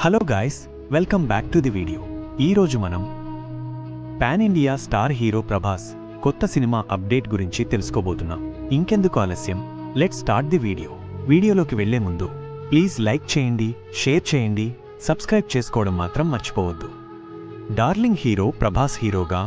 Hello guys welcome back to the video. ఈరోజు మనం pan India star hero Prabhas కొత్త సినిమా అప్డేట్ గురించి తెలుసుకోబోతున్నాం. ఇంకెందుకు ఆలస్యం? లెట్ స్టార్ట్ ది వీడియో వీడియోలోకి వెళ్ళే ముందు ప్లీజ్ లైక్ చేయండి షేర్ చేయండి సబ్స్క్రైబ్ చేసుకోవడం మాత్రం మర్చిపోవద్దు. డార్లింగ్ హీరో ప్రభాస్ హీరోగా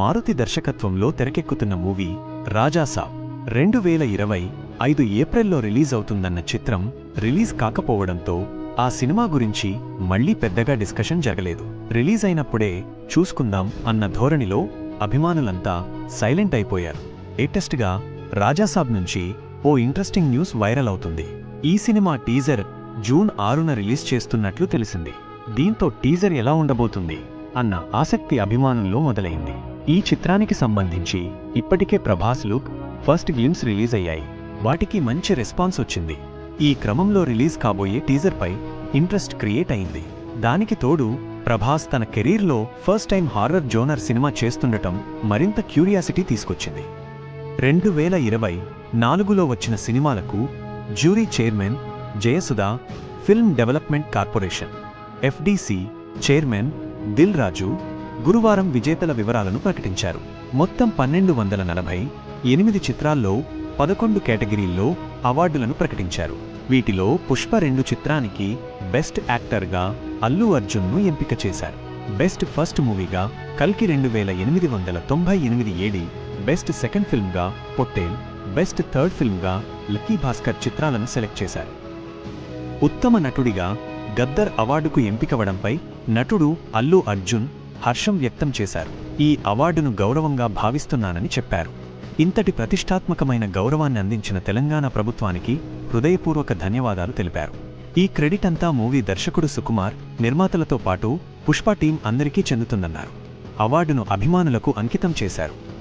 మారుతి దర్శకత్వంలో తెరకెక్కుతున్న మూవీ రాజాసాబ్ రెండు వేల ఇరవై ఐదు ఏప్రిల్లో రిలీజ్ అవుతుందన్న చిత్రం రిలీజ్ కాకపోవడంతో ఆ సినిమా గురించి మళ్ళీ పెద్దగా డిస్కషన్ జరగలేదు. రిలీజ్ అయినప్పుడే చూసుకుందాం అన్న ధోరణిలో అభిమానులంతా సైలెంట్ అయిపోయారు. లేటెస్ట్గా రాజాసాబ్ నుంచి ఓ ఇంట్రెస్టింగ్ న్యూస్ వైరల్ అవుతుంది. ఈ సినిమా టీజర్ జూన్ ఆరున రిలీజ్ చేస్తున్నట్లు తెలిసింది. దీంతో టీజర్ ఎలా ఉండబోతుంది అన్న ఆసక్తి అభిమానుల్లో మొదలైంది. ఈ చిత్రానికి సంబంధించి ఇప్పటికే Prabhas look first glimpse release అయ్యాయి. వాటికి మంచి రెస్పాన్స్ వచ్చింది. ఈ క్రమంలో రిలీజ్ కాబోయే టీజర్పై ఇంట్రెస్ట్ క్రియేట్ అయింది. దానికి తోడు ప్రభాస్ తన కెరీర్లో first time horror genre cinema చేస్తుండటం మరింత క్యూరియాసిటీ తీసుకొచ్చింది. రెండు వేల ఇరవై నాలుగులో వచ్చిన సినిమాలకు jury chairman Jayasudha film development corporation FDC chairman Dil Raju గురువారం విజేతల వివరాలను ప్రకటించారు. మొత్తం పన్నెండు వందల నలభై ఎనిమిది చిత్రాల్లో పదకొండు కేటగిరీల్లో అవార్డులను ప్రకటించారు. వీటిలో పుష్ప రెండు చిత్రానికి బెస్ట్ యాక్టర్గా అల్లు అర్జున్ను ఎంపిక చేశారు. బెస్ట్ ఫస్ట్ మూవీగా కల్కి రెండు వేల ఎనిమిది వందల తొంభై ఎనిమిది ఏడి బెస్ట్ సెకండ్ ఫిల్మ్గా పొట్టేల్ బెస్ట్ థర్డ్ ఫిల్మ్గా లక్కీ భాస్కర్ చిత్రాలను సెలెక్ట్ చేశారు. ఉత్తమ నటుడిగా గద్దర్ అవార్డుకు ఎంపికవడంపై నటుడు అల్లు అర్జున్ హర్షం వ్యక్తం చేశారు. ఈ అవార్డును గౌరవంగా భావిస్తున్నానని చెప్పారు. ఇంతటి ప్రతిష్టాత్మకమైన గౌరవాన్ని అందించిన తెలంగాణ ప్రభుత్వానికి హృదయపూర్వక ధన్యవాదాలు తెలిపారు. ఈ క్రెడిట్ అంతా మూవీ దర్శకుడు సుకుమార్ నిర్మాతలతో పాటు పుష్ప టీం అందరికీ చెందుతుందన్నారు. అవార్డును అభిమానులకు అంకితం చేశారు.